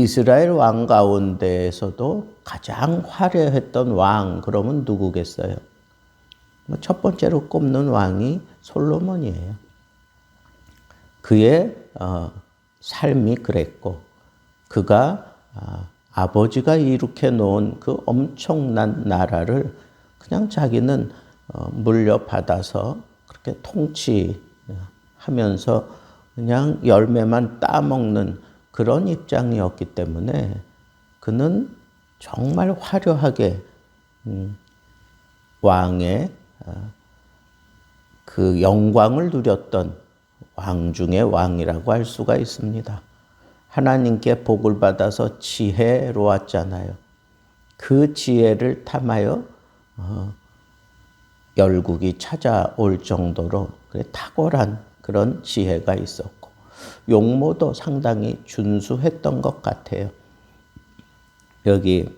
이스라엘 왕 가운데에서도 가장 화려했던 왕 그러면 누구겠어요? 뭐첫 번째로 꼽는 왕이 솔로몬이에요. 그의 어, 삶이 그랬고 그가 아, 아버지가 일으켜 놓은 그 엄청난 나라를 그냥 자기는 어, 물려받아서 그렇게 통치하면서 그냥 열매만 따먹는 그런 입장이었기 때문에 그는 정말 화려하게 음, 왕의 어, 그 영광을 누렸던 왕 중의 왕이라고 할 수가 있습니다. 하나님께 복을 받아서 지혜로웠잖아요. 그 지혜를 탐하여 어, 열국이 찾아올 정도로 탁월한 그런 지혜가 있었고 용모도 상당히 준수했던 것 같아요. 여기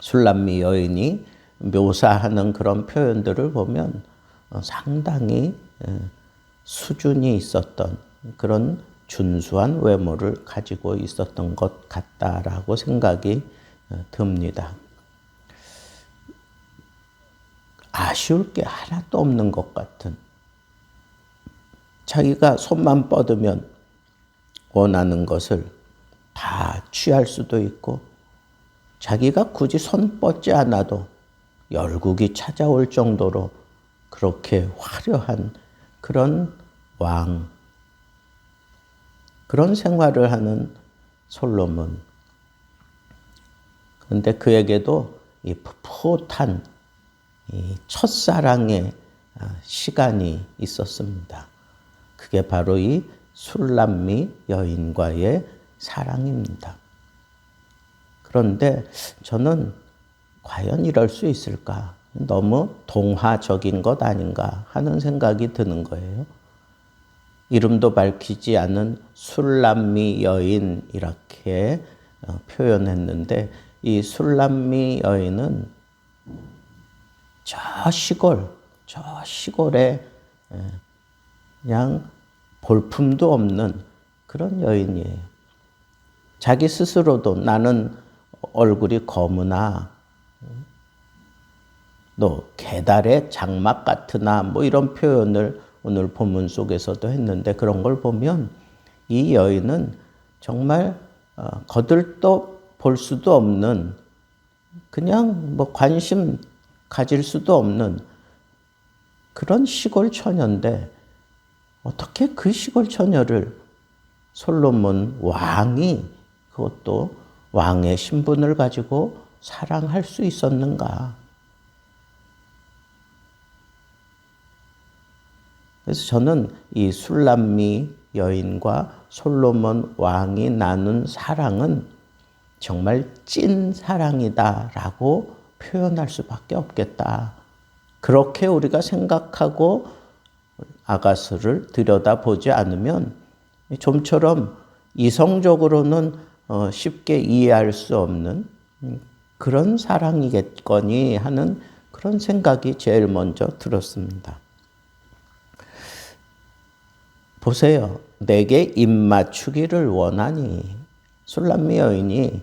술람미 여인이 묘사하는 그런 표현들을 보면 어, 상당히 수준이 있었던 그런 준수한 외모를 가지고 있었던 것 같다라고 생각이 어, 듭니다. 아쉬울 게 하나도 없는 것 같은 자기가 손만 뻗으면 원하는 것을 다 취할 수도 있고 자기가 굳이 손 뻗지 않아도 열국이 찾아올 정도로 그렇게 화려한 그런 왕, 그런 생활을 하는 솔로몬. 그런데 그에게도 이 풋풋한 이 첫사랑의 아, 시간이 있었습니다. 그게 바로 이 술람미 여인과의 사랑입니다. 그런데 저는 과연 이럴 수 있을까? 너무 동화적인 것 아닌가 하는 생각이 드는 거예요. 이름도 밝히지 않은 술람미 여인 이렇게 어, 표현했는데 이 술람미 여인은 저 시골, 저 시골에 그냥 볼품도 없는 그런 여인이에요. 자기 스스로도 나는 얼굴이 검으나 또 계달의 장막 같으나 뭐 이런 표현을 오늘 본문 속에서도 했는데 그런 걸 보면 이 여인은 정말 어, 거들떠 볼 수도 없는 그냥 뭐 관심 가질 수도 없는 그런 시골 처녀인데 어떻게 그 시골 처녀를 솔로몬 왕이 그것도 왕의 신분을 가지고 사랑할 수 있었는가? 그래서 저는 이 술람미 여인과 솔로몬 왕이 나눈 사랑은 정말 찐 사랑이다라고 표현할 수밖에 없겠다. 그렇게 우리가 생각하고 아가스를 들여다보지 않으면 좀처럼 이성적으로는 어, 쉽게 이해할 수 없는 그런 사랑이겠거니 하는 그런 생각이 제일 먼저 들었습니다. 보세요. 내게 입맞추기를 원하니 술람미 여인이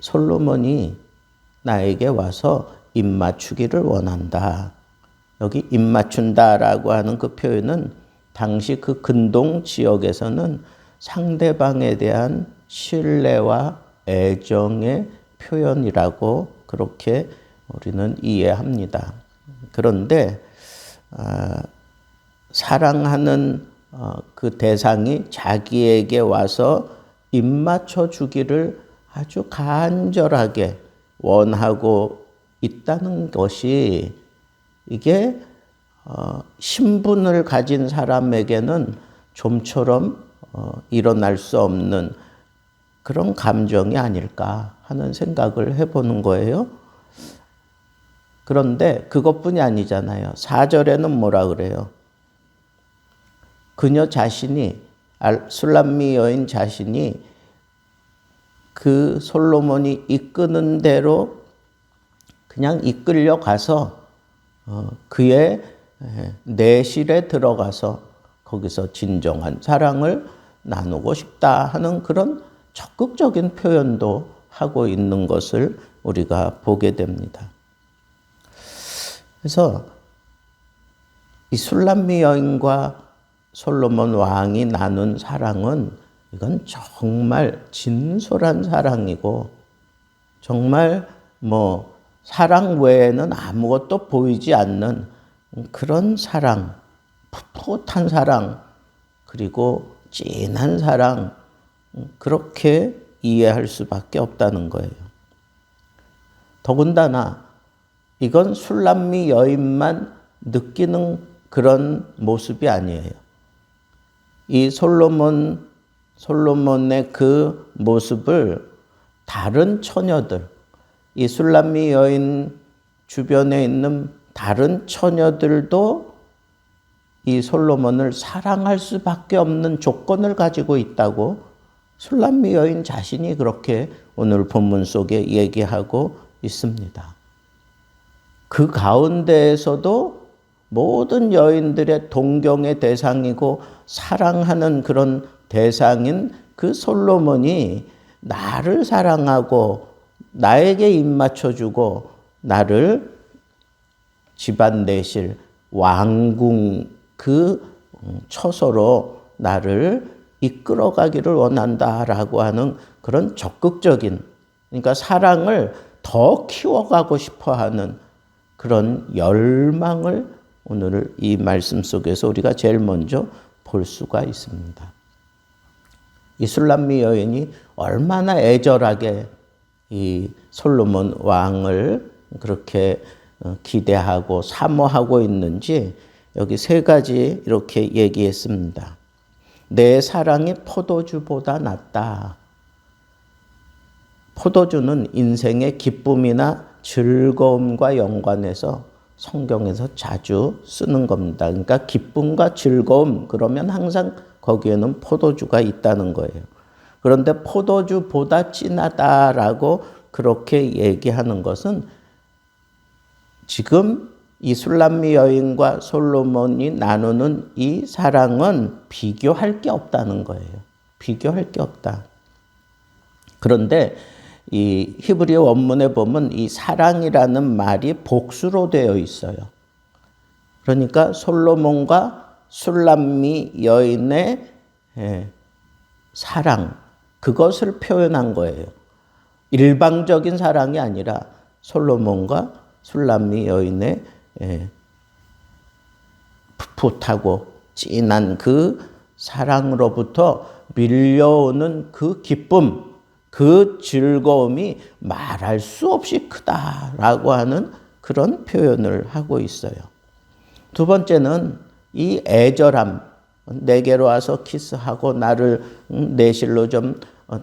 솔로몬이 나에게 와서 입맞추기를 원한다. 여기 입맞춘다라고 하는 그 표현은 당시 그 근동 지역에서는 상대방에 대한 신뢰와 애정의 표현이라고 그렇게 우리는 이해합니다. 그런데 아, 사랑하는 어, 그 대상이 자기에게 와서 입맞춰 주기를 아주 간절하게 원하고 있다는 것이 이게 어, 신분을 가진 사람에게는 좀처럼 어, 일어날 수 없는 그런 감정이 아닐까 하는 생각을 해보는 거예요. 그런데 그것뿐이 아니잖아요. 4절에는 뭐라 그래요? 그녀 자신이 술람미 여인 자신이 그 솔로몬이 이끄는 대로 그냥 이끌려 가서 어, 그의 내실에 들어가서 거기서 진정한 사랑을 나누고 싶다 하는 그런 적극적인 표현도 하고 있는 것을 우리가 보게 됩니다. 그래서 이 술람미 여인과 솔로몬 왕이 나눈 사랑은 이건 정말 진솔한 사랑이고 정말 뭐 사랑 외에는 아무것도 보이지 않는 그런 사랑, 풋풋한 사랑, 그리고 진한 사랑, 그렇게 이해할 수밖에 없다는 거예요. 더군다나 이건 술람미 여인만 느끼는 그런 모습이 아니에요. 이 솔로몬 솔로몬의 그 모습을 다른 처녀들, 이 술람미 여인 주변에 있는 다른 처녀들도 이 솔로몬을 사랑할 수밖에 없는 조건을 가지고 있다고 술람미 여인 자신이 그렇게 오늘 본문 속에 얘기하고 있습니다. 그 가운데에서도 모든 여인들의 동경의 대상이고 사랑하는 그런 대상인 그 솔로몬이 나를 사랑하고 나에게 입맞춰주고 나를 집안 내실 왕궁 그 처소로 나를 이끌어가기를 원한다라고 하는 그런 적극적인 그러니까 사랑을 더 키워가고 싶어 하는 그런 열망을 오늘 이 말씀 속에서 우리가 제일 먼저 볼 수가 있습니다. 이슬람미 여인이 얼마나 애절하게 이 솔로몬 왕을 그렇게 어, 기대하고 사모하고 있는지 여기 세 가지 이렇게 얘기했습니다. 내 사랑이 포도주보다 낫다. 포도주는 인생의 기쁨이나 즐거움과 연관해서 성경에서 자주 쓰는 겁니다. 그러니까 기쁨과 즐거움 그러면 항상 거기에는 포도주가 있다는 거예요. 그런데 포도주보다 진하다라고 그렇게 얘기하는 것은 지금 이 술람미 여인과 솔로몬이 나누는 이 사랑은 비교할 게 없다는 거예요. 비교할 게 없다. 그런데 이 히브리어 원문에 보면 이 사랑이라는 말이 복수로 되어 있어요. 그러니까 솔로몬과 술람미 여인의 예, 사랑 그것을 표현한 거예요. 일방적인 사랑이 아니라 솔로몬과 술람미 여인의 예, 풋풋하고 진한 그 사랑으로부터 밀려오는 그 기쁨, 그 즐거움이 말할 수 없이 크다라고 하는 그런 표현을 하고 있어요. 두 번째는 이 애절함, 내게로 와서 키스하고 나를 내실로 좀 어,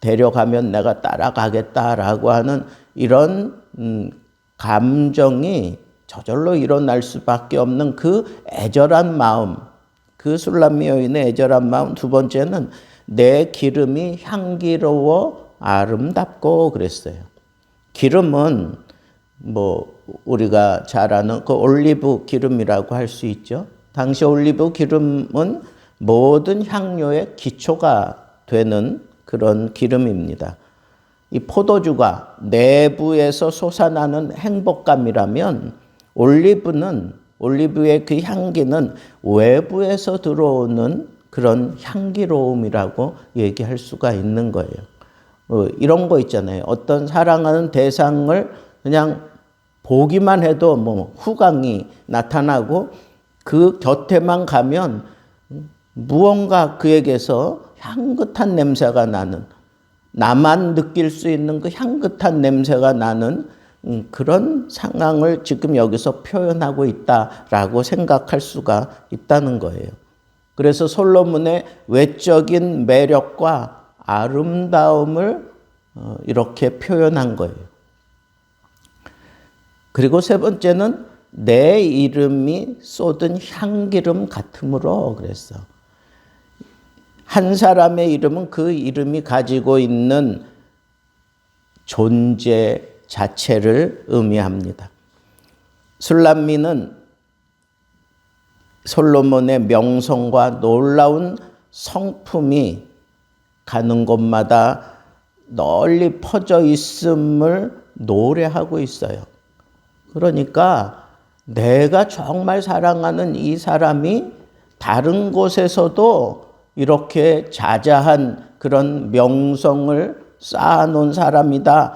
데려가면 내가 따라가겠다라고 하는 이런 음, 감정이 저절로 일어날 수밖에 없는 그 애절한 마음, 그 술람미 여인의 애절한 마음. 두 번째는 내 기름이 향기로워 아름답고 그랬어요. 기름은 뭐 우리가 잘 아는 그 올리브 기름이라고 할 수 있죠. 당시 올리브 기름은 모든 향료의 기초가 되는 그런 기름입니다. 이 포도주가 내부에서 솟아나는 행복감이라면 올리브는 올리브의 그 향기는 외부에서 들어오는 그런 향기로움이라고 얘기할 수가 있는 거예요. 어, 이런 거 있잖아요. 어떤 사랑하는 대상을 그냥 보기만 해도 뭐 후광이 나타나고 그 곁에만 가면 무언가 그에게서 향긋한 냄새가 나는 나만 느낄 수 있는 그 향긋한 냄새가 나는 음, 그런 상황을 지금 여기서 표현하고 있다라고 생각할 수가 있다는 거예요. 그래서 솔로몬의 외적인 매력과 아름다움을 어, 이렇게 표현한 거예요. 그리고 세 번째는 내 이름이 쏟은 향기름 같으므로 그랬어. 한 사람의 이름은 그 이름이 가지고 있는 존재 자체를 의미합니다. 술람미는 솔로몬의 명성과 놀라운 성품이 가는 곳마다 널리 퍼져 있음을 노래하고 있어요. 그러니까 내가 정말 사랑하는 이 사람이 다른 곳에서도 이렇게 자자한 그런 명성을 쌓아놓은 사람이다.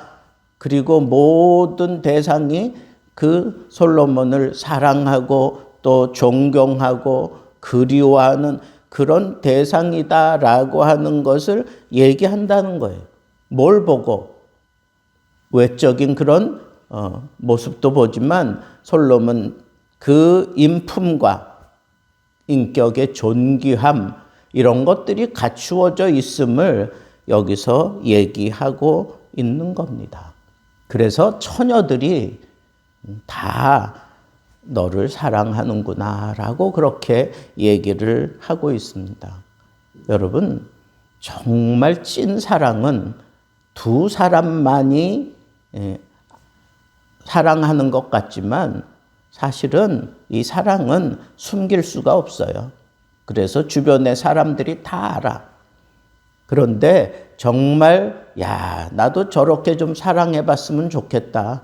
그리고 모든 대상이 그 솔로몬을 사랑하고 또 존경하고 그리워하는 그런 대상이다라고 하는 것을 얘기한다는 거예요. 뭘 보고 외적인 그런 어, 모습도 보지만 솔로몬 그 인품과 인격의 존귀함 이런 것들이 갖추어져 있음을 여기서 얘기하고 있는 겁니다. 그래서 처녀들이 다 너를 사랑하는구나 라고 그렇게 얘기를 하고 있습니다. 여러분, 정말 찐 사랑은 두 사람만이 예, 사랑하는 것 같지만 사실은 이 사랑은 숨길 수가 없어요. 그래서 주변의 사람들이 다 알아. 그런데 정말, 야, 나도 저렇게 좀 사랑해 봤으면 좋겠다.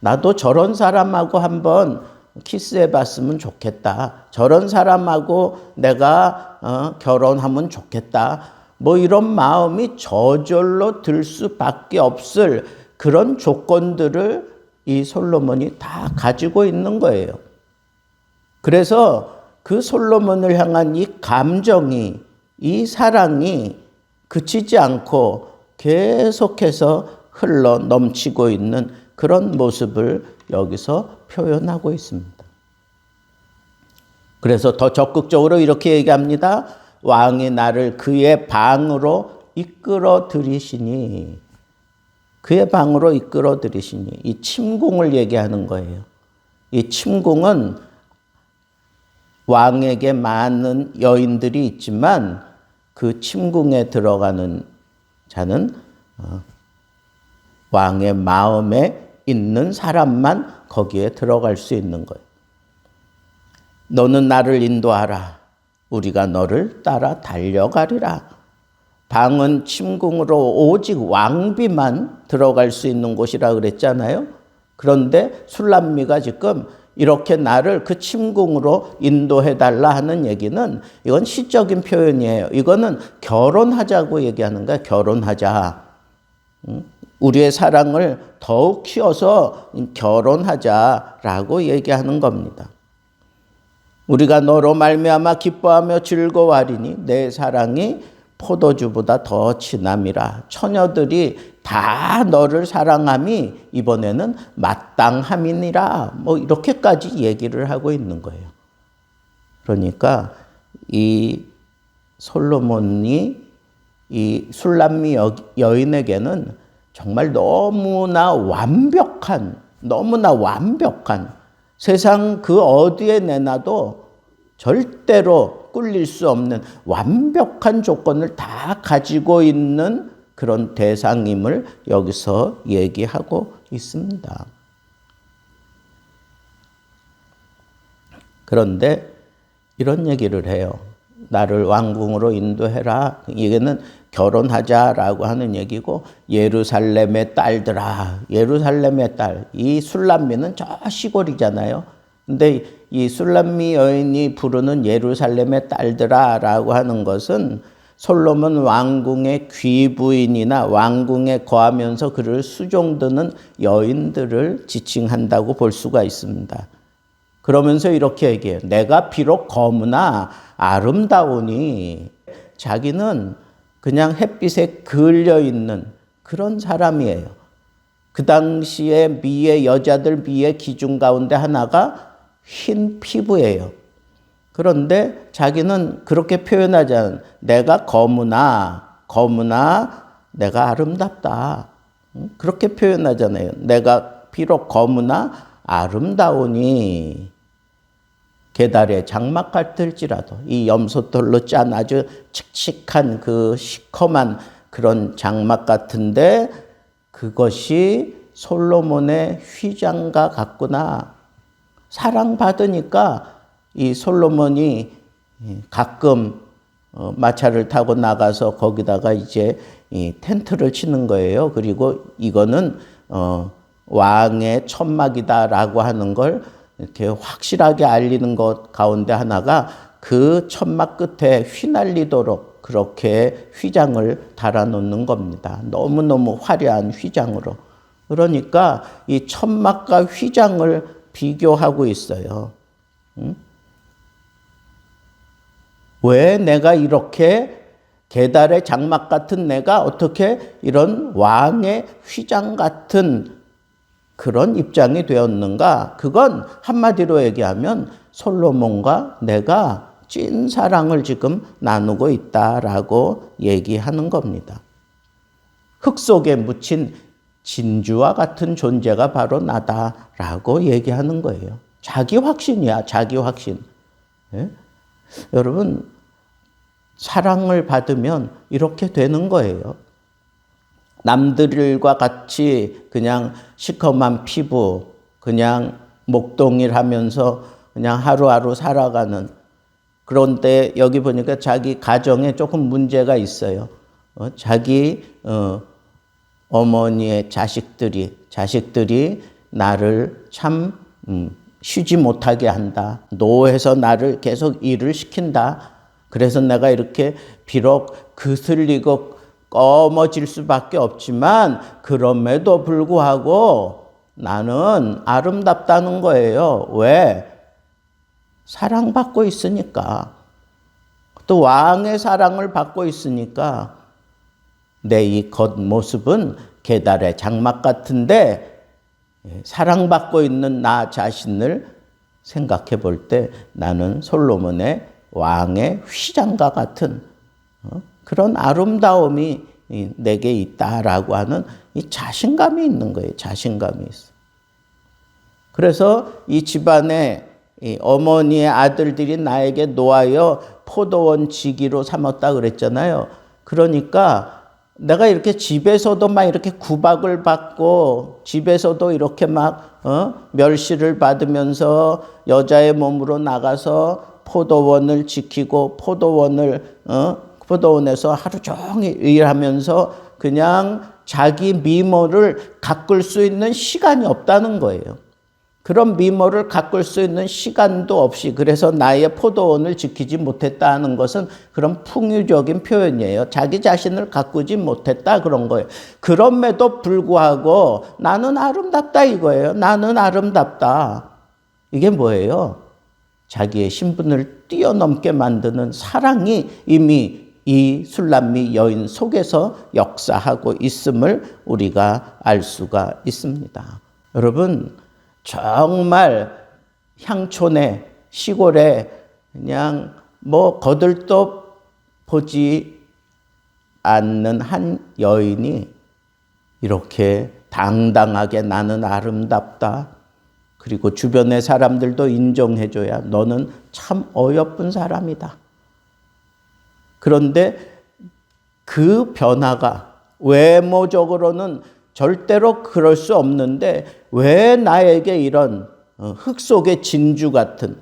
나도 저런 사람하고 한번 키스해 봤으면 좋겠다. 저런 사람하고 내가 어, 결혼하면 좋겠다. 뭐 이런 마음이 저절로 들 수밖에 없을 그런 조건들을 이 솔로몬이 다 가지고 있는 거예요. 그래서 그 솔로몬을 향한 이 감정이, 이 사랑이 그치지 않고 계속해서 흘러 넘치고 있는 그런 모습을 여기서 표현하고 있습니다. 그래서 더 적극적으로 이렇게 얘기합니다. 왕이 나를 그의 방으로 이끌어 들이시니 그의 방으로 이끌어 들이시니 이 침궁을 얘기하는 거예요. 이 침궁은 왕에게 많은 여인들이 있지만 그 침궁에 들어가는 자는 어, 왕의 마음에 있는 사람만 거기에 들어갈 수 있는 거예요. 너는 나를 인도하라. 우리가 너를 따라 달려가리라. 방은 침궁으로 오직 왕비만 들어갈 수 있는 곳이라 그랬잖아요. 그런데 술람미가 지금 이렇게 나를 그 침궁으로 인도해 달라 하는 얘기는 이건 시적인 표현이에요. 이거는 결혼하자고 얘기하는 거야. 결혼하자. 우리의 사랑을 더욱 키워서 결혼하자라고 얘기하는 겁니다. 우리가 너로 말미암아 기뻐하며 즐거워하리니 내 사랑이 포도주보다 더 진함이라 처녀들이 다 너를 사랑함이 이번에는 마땅함이니라 뭐 이렇게까지 얘기를 하고 있는 거예요. 그러니까 이 솔로몬이 이 술람미 여인에게는 정말 너무나 완벽한 너무나 완벽한 세상 그 어디에 내놔도 절대로 꿀릴 수 없는 완벽한 조건을 다 가지고 있는 그런 대상임을 여기서 얘기하고 있습니다. 그런데 이런 얘기를 해요. 나를 왕궁으로 인도해라. 이게는 결혼하자라고 하는 얘기고 예루살렘의 딸들아. 예루살렘의 딸. 이 술람미는 저 시골이잖아요. 근데 이 술람미 여인이 부르는 예루살렘의 딸들아라고 하는 것은 솔로몬 왕궁의 귀부인이나 왕궁에 거하면서 그를 수종드는 여인들을 지칭한다고 볼 수가 있습니다. 그러면서 이렇게 얘기해요. 내가 비록 검으나 아름다우니 자기는 그냥 햇빛에 그을려 있는 그런 사람이에요. 그 당시에 미의 여자들 미의 기준 가운데 하나가 흰 피부예요. 그런데 자기는 그렇게 표현하지 않은 내가 검으나 검으나 내가 아름답다. 그렇게 표현하잖아요. 내가 비록 검으나 아름다우니 계달에 장막 같을지라도 이 염소털로 짠 아주 칙칙한 그 시커먼 그런 장막 같은데 그것이 솔로몬의 휘장과 같구나. 사랑받으니까 이 솔로몬이 가끔 어, 마차를 타고 나가서 거기다가 이제 이 텐트를 치는 거예요. 그리고 이거는 어, 왕의 천막이다라고 하는 걸 이렇게 확실하게 알리는 것 가운데 하나가 그 천막 끝에 휘날리도록 그렇게 휘장을 달아놓는 겁니다. 너무너무 화려한 휘장으로. 그러니까 이 천막과 휘장을 비교하고 있어요. 응? 왜 내가 이렇게 계달의 장막 같은 내가 어떻게 이런 왕의 휘장 같은 그런 입장이 되었는가? 그건 한마디로 얘기하면 솔로몬과 내가 찐 사랑을 지금 나누고 있다라고 얘기하는 겁니다. 흙 속에 묻힌 진주와 같은 존재가 바로 나다라고 얘기하는 거예요. 자기 확신이야, 자기 확신. 예? 여러분, 사랑을 받으면 이렇게 되는 거예요. 남들과 같이 그냥 시커먼 피부, 그냥 목동일 하면서 그냥 하루하루 살아가는 그런데 여기 보니까 자기 가정에 조금 문제가 있어요. 어, 자기 어, 어머니의 자식들이 자식들이 나를 참 음, 쉬지 못하게 한다. 노해서 나를 계속 일을 시킨다. 그래서 내가 이렇게 비록 그슬리고 꺼머질 수밖에 없지만 그럼에도 불구하고 나는 아름답다는 거예요. 왜? 사랑받고 있으니까. 또 왕의 사랑을 받고 있으니까 내 이 겉모습은 계달의 장막 같은데 사랑받고 있는 나 자신을 생각해 볼 때 나는 솔로몬의 왕의 휘장과 같은 어? 그런 아름다움이 내게 있다라고 하는 이 자신감이 있는 거예요. 자신감이 있어. 그래서 이 집안에 이 어머니의 아들들이 나에게 놓아여 포도원 지기로 삼았다 그랬잖아요. 그러니까 내가 이렇게 집에서도 막 이렇게 구박을 받고 집에서도 이렇게 막 어? 멸시를 받으면서 여자의 몸으로 나가서 포도원을 지키고 포도원을 어? 포도원에서 하루 종일 일하면서 그냥 자기 미모를 가꿀 수 있는 시간이 없다는 거예요. 그런 미모를 가꿀 수 있는 시간도 없이 그래서 나의 포도원을 지키지 못했다는 것은 그런 풍유적인 표현이에요. 자기 자신을 가꾸지 못했다 그런 거예요. 그럼에도 불구하고 나는 아름답다 이거예요. 나는 아름답다. 이게 뭐예요? 자기의 신분을 뛰어넘게 만드는 사랑이 이미 이 술람미 여인 속에서 역사하고 있음을 우리가 알 수가 있습니다. 여러분, 정말 향촌에 시골에 그냥 뭐 거들떠 보지 않는 한 여인이 이렇게 당당하게 나는 아름답다. 그리고 주변의 사람들도 인정해줘야 너는 참 어여쁜 사람이다. 그런데 그 변화가 외모적으로는 절대로 그럴 수 없는데 왜 나에게 이런 어, 흙 속의 진주 같은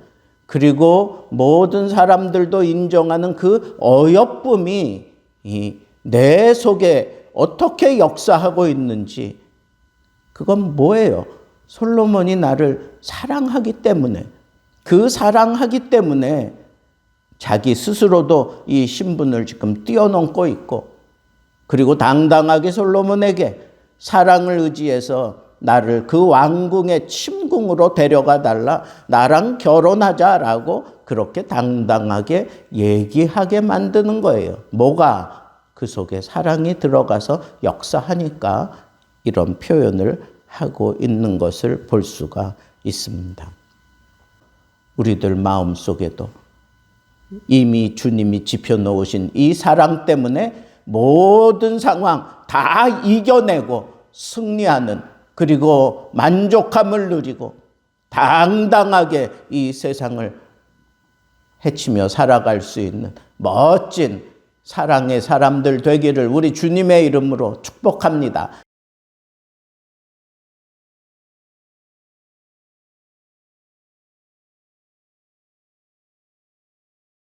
그리고 모든 사람들도 인정하는 그 어여쁨이 내 속에 어떻게 역사하고 있는지 그건 뭐예요? 솔로몬이 나를 사랑하기 때문에 그 사랑하기 때문에 자기 스스로도 이 신분을 지금 뛰어넘고 있고 그리고 당당하게 솔로몬에게 사랑을 의지해서 나를 그 왕궁의 침궁으로 데려가 달라 나랑 결혼하자라고 그렇게 당당하게 얘기하게 만드는 거예요. 뭐가 그 속에 사랑이 들어가서 역사하니까 이런 표현을 하고 있는 것을 볼 수가 있습니다. 우리들 마음 속에도 이미 주님이 지펴 놓으신 이 사랑 때문에 모든 상황 다 이겨내고 승리하는 그리고 만족함을 누리고 당당하게 이 세상을 헤치며 살아갈 수 있는 멋진 사랑의 사람들 되기를 우리 주님의 이름으로 축복합니다.